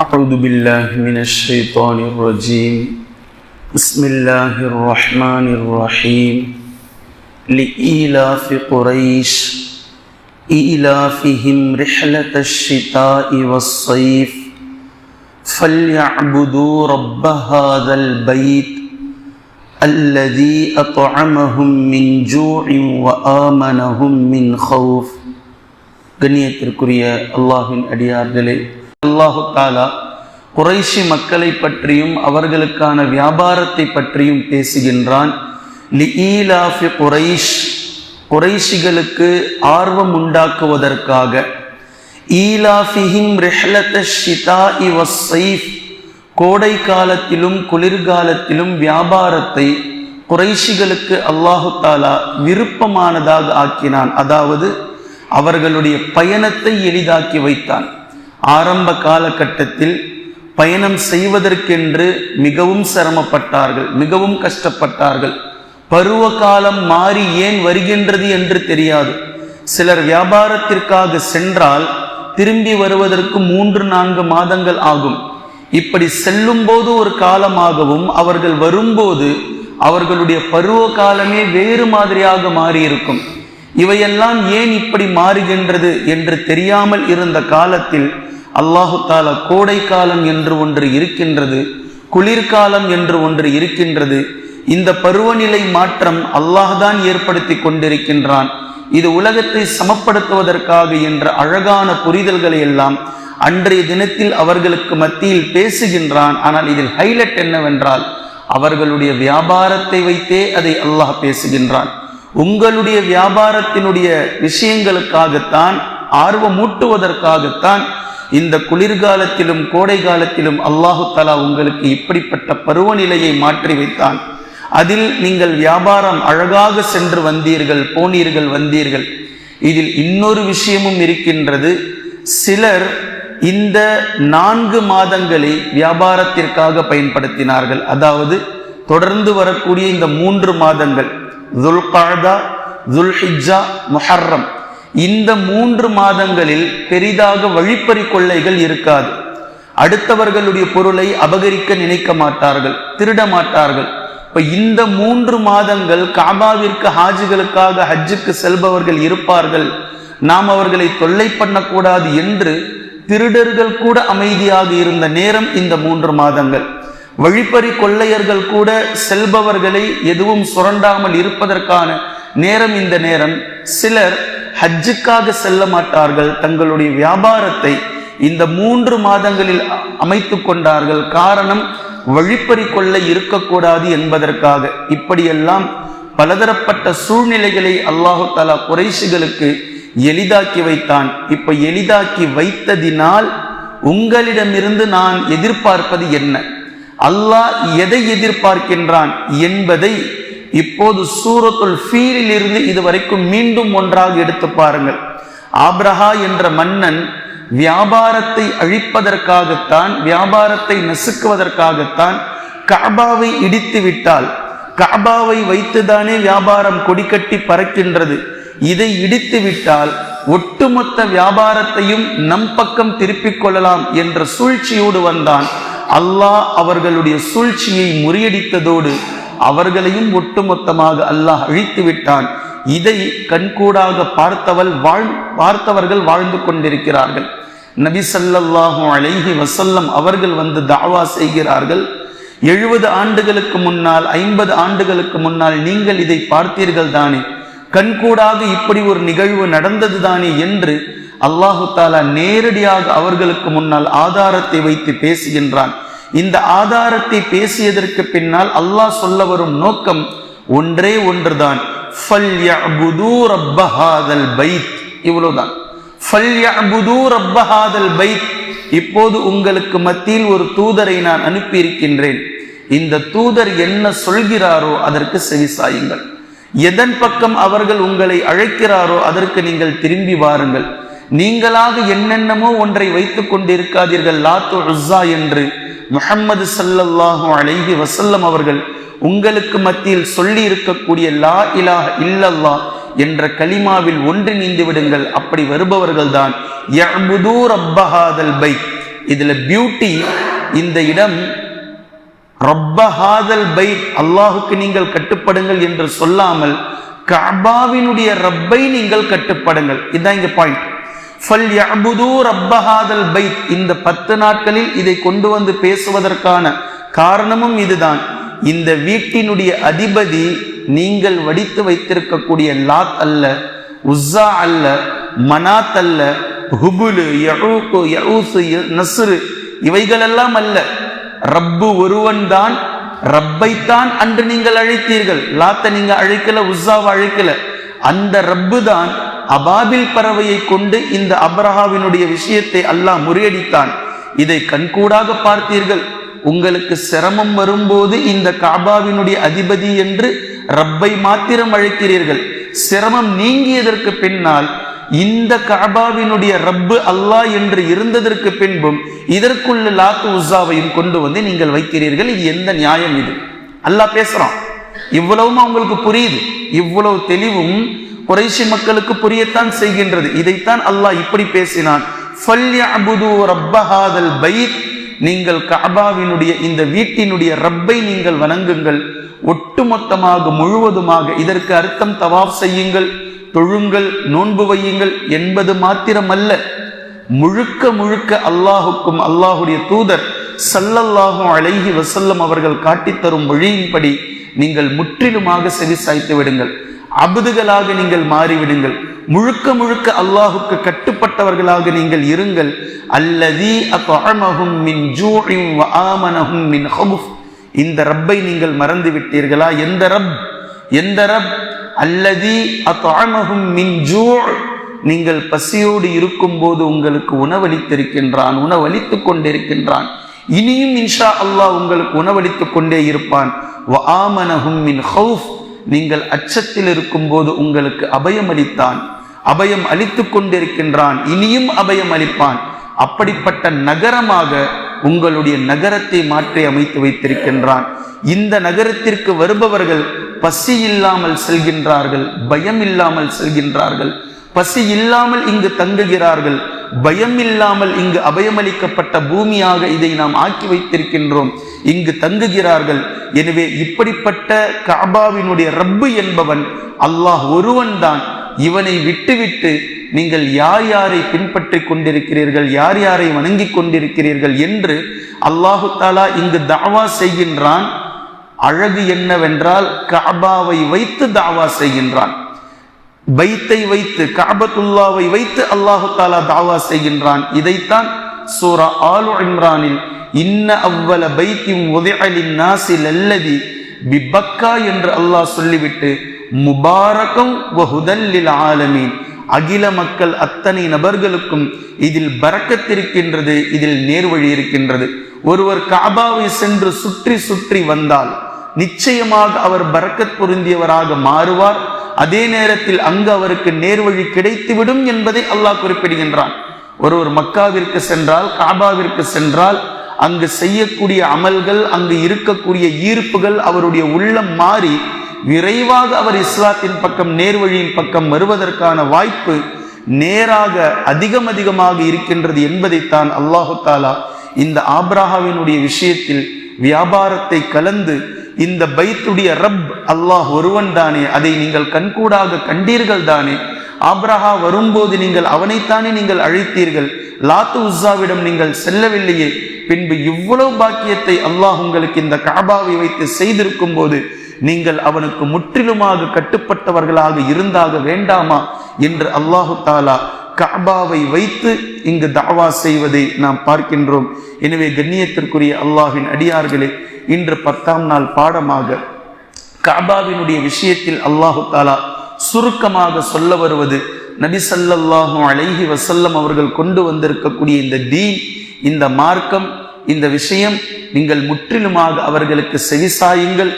أعوذ بالله من الشيطان الرجيم بسم الله الرحمن الرحيم لإيلاف قريش إيلافهم رحلة الشتاء والصيف فليعبدوا رب هذا البيت الذي أطعمهم من جوع وآمنهم من خوف கண்ணியத்திற்குரிய அல்லாஹின் அடியார்களே அல்லாஹு தாலா குறைஷி மக்களை பற்றியும் அவர்களுக்கான வியாபாரத்தை பற்றியும் பேசுகின்றான். குறைஷ் குறைஷிகளுக்கு ஆர்வம் உண்டாக்குவதற்காக. ஈலாஃபிஹிம் ரெஹ்லத ஷிதா இவசைஃப் கோடை காலத்திலும் குளிர்காலத்திலும் வியாபாரத்தை குறைஷிகளுக்கு அல்லாஹு தாலா விருப்பமானதாக ஆக்கினான். அதாவது அவர்களுடைய பயணத்தை எளிதாக்கி வைத்தான். ஆரம்ப காலகட்டத்தில் பயணம் செய்வதற்கென்று மிகவும் சிரமப்பட்டார்கள் மிகவும் கஷ்டப்பட்டார்கள். பருவ காலம் மாறி ஏன் வருகின்றது என்று தெரியாது. சிலர் வியாபாரத்திற்காக சென்றால் திரும்பி வருவதற்கு மூன்று நான்கு மாதங்கள் ஆகும். இப்படி செல்லும் போது ஒரு காலமாகவும் அவர்கள் வரும்போது அவர்களுடைய பருவ காலமே வேறு மாதிரியாக மாறியிருக்கும். இவையெல்லாம் ஏன் இப்படி மாறுகின்றது என்று தெரியாமல் இருந்த காலத்தில் அல்லாஹுத்தால கோடைக்காலம் கோடை காலம் என்று ஒன்று இருக்கின்றது குளிர்காலம் என்று ஒன்று இருக்கின்றது. இந்த பருவநிலை மாற்றம் அல்லாஹ்தான் ஏற்படுத்தி கொண்டிருக்கின்றான். இது உலகத்தை சமப்படுத்துவதற்காக என்ற அழகான புரிதல்களை எல்லாம் அன்றைய தினத்தில் அவர்களுக்கு மத்தியில் பேசுகின்றான். ஆனால் இதில் ஹைலைட் என்னவென்றால் அவர்களுடைய வியாபாரத்தை வைத்தே அதை அல்லாஹ் பேசுகின்றான். உங்களுடைய வியாபாரத்தினுடைய விஷயங்களுக்காகத்தான் ஆர்வமூட்டுவதற்காகத்தான் இந்த குளிர்காலத்திலும் கோடை காலத்திலும் அல்லாஹு தலா உங்களுக்கு இப்படிப்பட்ட பருவநிலையை மாற்றி வைத்தான். அதில் நீங்கள் வியாபாரம் அழகாக சென்று வந்தீர்கள் போனீர்கள் வந்தீர்கள். இதில் இன்னொரு விஷயமும் இருக்கின்றது. சிலர் இந்த நான்கு மாதங்களை வியாபாரத்திற்காக பயன்படுத்தினார்கள். அதாவது தொடர்ந்து வரக்கூடிய இந்த மூன்று மாதங்கள் துல்காதா துல்ஹிஜா முஹர்ரம். இந்த மூன்று மாதங்களில் பெரிதாக வழிப்பறி கொள்ளைகள் இருக்காது. அடுத்தவர்களுடைய பொருளை அபகரிக்க நினைக்க மாட்டார்கள் திருட மாட்டார்கள். இப்ப இந்த மூன்று மாதங்கள் காபாவிற்கு ஹாஜிகளுக்காக ஹஜ்ஜுக்கு செல்பவர்கள் இருப்பார்கள். நாம் அவர்களை தொல்லை பண்ணக்கூடாது என்று திருடர்கள் கூட அமைதியாக இருந்த நேரம் இந்த மூன்று மாதங்கள். வழிப்பறி கொள்ளையர்கள் கூட செல்பவர்களை எதுவும் சுரண்டாமல் இருப்பதற்கான நேரம் இந்த நேரம் சிலர் ஹஜ்ஜுக்காக செல்ல மாட்டார்கள் தங்களுடைய வியாபாரத்தை இந்த மூன்று மாதங்களில் அமைத்து கொண்டார்கள். காரணம் வழிப்பறி கொள்ள இருக்கக்கூடாது என்பதற்காக. இப்படியெல்லாம் பலதரப்பட்ட சூழ்நிலைகளை அல்லாஹு தாலா குறைசிகளுக்கு எளிதாக்கி வைத்தான். இப்ப எளிதாக்கி வைத்ததினால் உங்களிடமிருந்து நான் எதிர்பார்ப்பது என்ன? அல்லாஹ் எதை எதிர்பார்க்கின்றான் என்பதை இப்போது சூரத்துல் ஃபீலில் இருந்து இதுவரைக்கும் மீண்டும் ஒன்றாக எடுத்து பாருங்கள். ஆப்ரஹா என்ற மன்னன் வியாபாரத்தை அழிப்பதற்காகத்தான் வியாபாரத்தை நசுக்குவதற்காகத்தான் காபாவை இடித்து விட்டால் காபாவை வைத்துதானே வியாபாரம் கொடிக்கட்டி பறக்கின்றது. இதை இடித்து விட்டால் ஒட்டுமொத்த வியாபாரத்தையும் நம் பக்கம் திருப்பிக் கொள்ளலாம் என்ற சூழ்ச்சியோடு வந்தான். அல்லாஹ் அவர்களுடைய சூழ்ச்சியை முறியடித்ததோடு அவர்களையும் ஒட்டுமொத்தமாக அல்லாஹ் அழித்து விட்டான். இதை கண்கூடாக பார்த்தவள் வாழ் பார்த்தவர்கள் வாழ்ந்து கொண்டிருக்கிறார்கள். நபி சல்லாஹூ அலைஹி வசல்லம் அவர்கள் வந்து தாவா செய்கிறார்கள். எழுபது ஆண்டுகளுக்கு முன்னால் ஐம்பது ஆண்டுகளுக்கு முன்னால் நீங்கள் இதை பார்த்தீர்கள் தானே? கண்கூடாக இப்படி ஒரு நிகழ்வு நடந்தது தானே என்று அல்லாஹு தாலா நேரடியாக அவர்களுக்கு முன்னால் ஆதாரத்தை வைத்து பேசுகின்றான். இந்த ஆதாரத்தை பேசியதற்கு பின்னால் அல்லாஹ் சொல்ல வரும் நோக்கம் ஒன்றே ஒன்றுதான். இவ்வளவுதான். இப்போது உங்களுக்கு மத்தியில் ஒரு தூதரை நான் அனுப்பியிருக்கின்றேன். இந்த தூதர் என்ன சொல்கிறாரோ அதற்கு செவிசாயுங்கள் எதன் பக்கம் அவர்கள் உங்களை அழைக்கிறாரோ அதற்கு நீங்கள் திரும்பி வாருங்கள். நீங்களாக என்னென்னமோ ஒன்றை வைத்துக் கொண்டிருக்காதீர்கள். லாத்து என்று முஹம்மது சல்லல்லாஹு அலைஹி வசல்லம் அவர்கள் உங்களுக்கு மத்தியில் சொல்லி இருக்கக்கூடிய லா இலாஹ இல்லல்லா என்ற கலிமாவில் ஒன்றிணைந்து விடுங்கள். அப்படி வருபவர்கள் தான் பை இதுல பியூட்டி இந்த இடம் ரப்பஹாதல் பை அல்லாஹுக்கு நீங்கள் கட்டுப்படுங்கள் என்று சொல்லாமல் கபாவினுடைய ரப்பை நீங்கள் கட்டுப்படுங்கள். இதுதான் இங்க பாயிண்ட் பைத். இந்த பத்து நாட்களில் இதை கொண்டு வந்து பேசுவதற்கான காரணமும் இதுதான். இந்த வீட்டினுடைய அதிபதி நீங்கள் வடித்து வைத்திருக்கக்கூடிய லாத் அல்ல உஸ்ஸா அல்ல மனாத் அல்ல ஹுபுலு யஊக்கு யஊசு நசுரு இவைகளெல்லாம் அல்ல. ரப்பு ஒருவன் தான் ரப்பைத்தான் அன்று நீங்கள் அழைத்தீர்கள். லாத்தை நீங்க அழைக்கல உஸ்ஸாவை அழைக்கல. அந்த ரப்பு தான் அபாபில் பறவையை கொண்டு இந்த அப்ரஹாவினுடைய விஷயத்தை அல்லாஹ் முறியடித்தான். இதை கண்கூடாக பார்த்தீர்கள். உங்களுக்கு சிரமம் வரும்போது இந்த காபாவினுடைய அதிபதி என்று ரப்பை மாத்திரம் அழைக்கிறீர்கள். சிரமம் நீங்கியதற்கு பின்னால் இந்த காபாவினுடைய ரப்பு அல்லாஹ் என்று இருந்ததற்கு பின்பும் இதற்குள்ள லாத்து உஸாவையும் கொண்டு வந்து நீங்கள் வைக்கிறீர்கள். இது எந்த நியாயம் இது? அல்லாஹ் பேசுறான். இவ்வளவும் அவங்களுக்கு புரியுது? இவ்வளவு தெளிவும் குறைஷி மக்களுக்கு புரியத்தான் செய்கின்றது. இதைத்தான் அல்லாஹ் இப்படி பேசினான். ரப்பஹாதல் பைத். நீங்கள் கபாவினுடைய இந்த வீட்டினுடைய ரப்பை நீங்கள் வணங்குங்கள். ஒட்டுமொத்தமாக முழுவதுமாக இதற்கு அர்த்தம் தவாப் செய்யுங்கள். தொழுங்கள் நோன்பு வையுங்கள் என்பது மாத்திரமல்ல. முழுக்க முழுக்க அல்லாஹுக்கும் அல்லாஹுடைய தூதர் சல்லல்லாஹும் அழகி வசல்லம் அவர்கள் காட்டித்தரும் மொழியின்படி நீங்கள் முற்றிலுமாக செவிசாய்த்து விடுங்கள். அபுதுகளாக நீங்கள் மாறிவிடுங்கள். முழுக்க முழுக்க அல்லாஹுக்கு கட்டுப்பட்டவர்களாக நீங்கள் இருங்கள். அல்லதி மின் ஹவுஃப் இந்த ரப்பை நீங்கள் மறந்து விட்டீர்களா எந்த ரப்? எந்த ரப்? அல்லதி அத்அமஹும் மின் நீங்கள் பசியோடு இருக்கும் போது உங்களுக்கு உணவளித்திருக்கின்றான் உணவளித்துக் கொண்டிருக்கின்றான். இனியும் இன்ஷா அல்லாஹ் உங்களுக்கு உணவளித்துக் கொண்டே இருப்பான். வ ஆமனஹும் மின் ஹவுஃப். நீங்கள் அச்சத்தில் இருக்கும்போது உங்களுக்கு அபயம் அளித்தான். அபயம் அளித்துக் கொண்டிருக்கின்றான். இனியும் அபயம் அளிப்பான். அப்படிப்பட்ட நகரமாக உங்களுடைய நகரத்தை மாற்றி அமைத்து வைத்திருக்கின்றான். இந்த நகரத்திற்கு வருபவர்கள் பசி இல்லாமல் செல்கின்றார்கள் பயம் இல்லாமல் செல்கின்றார்கள். பசி இல்லாமல் இங்கு தங்குகிறார்கள். பயம் இல்லாமல் இங்கு அபயமளிக்கப்பட்ட பூமியாக இதை நாம் ஆக்கி வைத்திருக்கின்றோம். இங்கு தங்குகிறார்கள். எனவே இப்படிப்பட்ட காபாவினுடைய ரப்பு என்பவன் அல்லாஹ் ஒருவன் தான் இவனை விட்டுவிட்டு நீங்கள் யார் யாரை பின்பற்றி கொண்டிருக்கிறீர்கள் யார் யாரை வணங்கி கொண்டிருக்கிறீர்கள் என்று அல்லாஹு தாலா இங்கு தாவா செய்கின்றான். அழகு என்னவென்றால் காபாவை வைத்து தாவா செய்கின்றான். பைத்தை வைத்து காபத்துல்லாவை வைத்து அல்லாஹு தாலா தாவா செய்கின்றான். இதைத்தான் சூரா ஆலு இம்ரானில் இன்ன அவ்வல பைத்தியும் உதயலின் நாசில் அல்லதி பிபக்கா என்று அல்லாஹ் சொல்லிவிட்டு முபாரகம் வஹுதல்லில் ஆலமீன். அகில மக்கள் அத்தனை நபர்களுக்கும் இதில் பறக்கத்திருக்கின்றது இதில் நேர்வழி இருக்கின்றது. ஒருவர் காபாவை சென்று சுற்றி சுற்றி வந்தால் நிச்சயமாக அவர் பறக்கத் பொருந்தியவராக மாறுவார். அதே நேரத்தில் அங்கு அவருக்கு நேர்வழி கிடைத்துவிடும் என்பதை அல்லாஹ் குறிப்பிடுகின்றான். ஒருவர் மக்காவிற்கு சென்றால் காபாவிற்கு சென்றால் அங்கு செய்யக்கூடிய அமல்கள் அங்கு இருக்கக்கூடிய ஈர்ப்புகள் அவருடைய உள்ளம் மாறி விரைவாக அவர் இஸ்லாத்தின் பக்கம் நேர்வழியின் பக்கம் வருவதற்கான வாய்ப்பு நேராக அதிகம் அதிகமாக இருக்கின்றது என்பதைத்தான் அல்லாஹு தாலா இந்த ஆப்ராஹாவினுடைய விஷயத்தில் வியாபாரத்தை கலந்து இந்த பைத்துடைய ரப் அல்லாஹ் ஒருவன் தானே. அதை நீங்கள் கண்கூடாக கண்டீர்கள் தானே. ஆப்ரஹா வரும்போது நீங்கள் அவனைத்தானே நீங்கள் அழைத்தீர்கள். லாத்து உஸ்ஸாவிடம் நீங்கள் செல்லவில்லையே. பின்பு இவ்வளவு பாக்கியத்தை அல்லாஹ் உங்களுக்கு இந்த காபாவை வைத்து செய்திருக்கும் போது நீங்கள் அவனுக்கு முற்றிலுமாக கட்டுப்பட்டவர்களாக இருந்தாக வேண்டாமா? என்று அல்லாஹு தாலா காபாவை வைத்து இங்கு தாவா செய்வதை நாம் பார்க்கின்றோம். எனவே கண்ணியத்திற்குரிய அல்லாஹின் அடியார்களே இன்று பத்தாம் நாள் பாடமாக காபாவினுடைய விஷயத்தில் அல்லாஹு தாலா சுருக்கமாக சொல்ல வருவது நபி அழகி வசல்லம் அவர்கள் கொண்டு வந்திருக்கக்கூடிய இந்த தீன் இந்த மார்க்கம் இந்த விஷயம் நீங்கள் முற்றிலுமாக அவர்களுக்கு செவிசாயுங்கள்.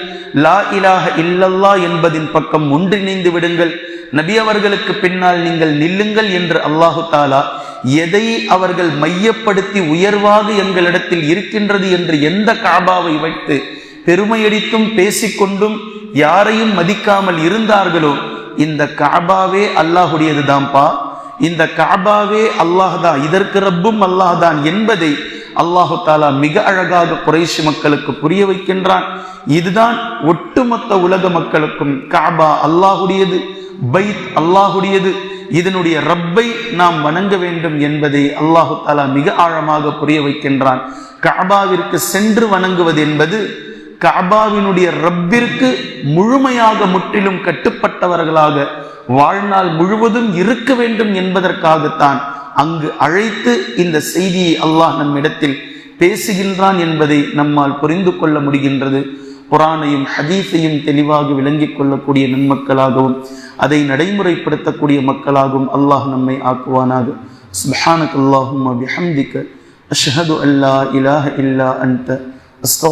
லா இலாக இல்லல்லா என்பதின் பக்கம் ஒன்றிணைந்து விடுங்கள். நபி அவர்களுக்கு பின்னால் நீங்கள் நில்லுங்கள் என்று அல்லாஹு தாலா எதை அவர்கள் மையப்படுத்தி உயர்வாக எங்களிடத்தில் இருக்கின்றது என்று எந்த காபாவை வைத்து பெருமையடித்தும் பேசிக்கொண்டும் யாரையும் மதிக்காமல் இருந்தார்களோ இந்த காபாவே அல்லாஹுடையது தான்ப்பா இந்த காபாவே அல்லாஹ் தான் இதற்கு ரப்பும் அல்லாஹ் தான் என்பதை அல்லாஹு தாலா மிக அழகாக குறைஷி மக்களுக்கு புரிய வைக்கின்றான். இதுதான் ஒட்டுமொத்த உலக மக்களுக்கும் காபா அல்லாஹுடையது பைத் அல்லாஹுடையது. இதனுடைய ரப்பை நாம் வணங்க வேண்டும் என்பதை அல்லாஹு தாலா மிக ஆழமாக புரிய வைக்கின்றான். காபாவிற்கு சென்று வணங்குவது என்பது காபாவினுடைய ரப்பிற்கு முழுமையாக முற்றிலும் கட்டுப்பட்டவர்களாக வாழ்நாள் முழுவதும் இருக்க வேண்டும் என்பதற்காகத்தான் அங்கு அழைத்து இந்த செய்தியை அல்லாஹ் நம்மிடத்தில் பேசுகின்றான் என்பதை நம்மால் புரிந்து கொள்ள முடிகின்றது. குரானையும் ஹதீஸையும் தெளிவாக விளங்கிக் கொள்ளக்கூடிய நன்மக்களாகவும் அதை நடைமுறைப்படுத்தக்கூடிய மக்களாகவும் அல்லாஹ் நம்மை ஆக்குவானாக. சுபஹானக் அல்லாஹும் அஷஹது அஷ்ஹது அல்லா இலாஹ இல்லா அன்த அஸ்தோ